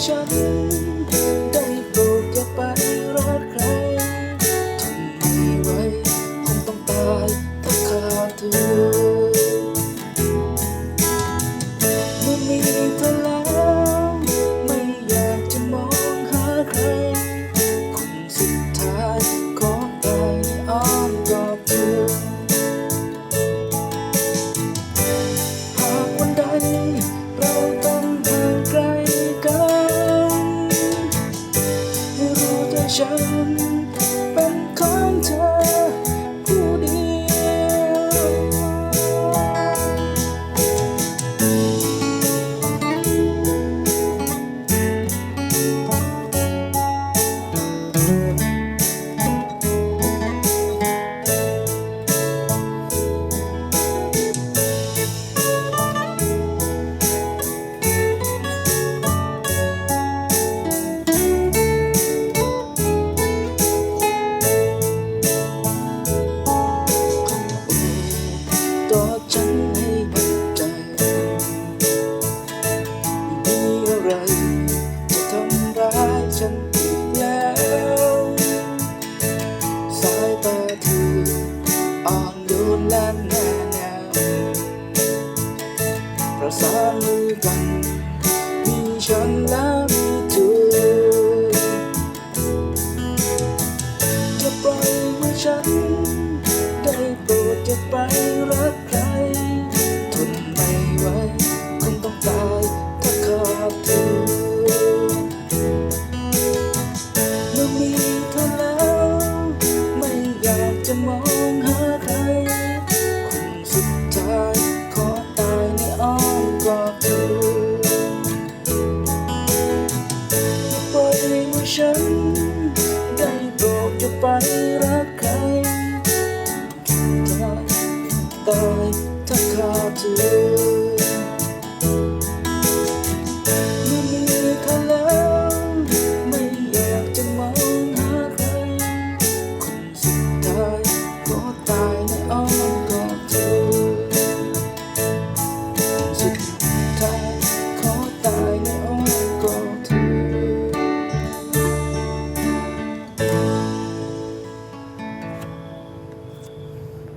each other. และแน่แน่ประสานมือกันมีฉันแล้ว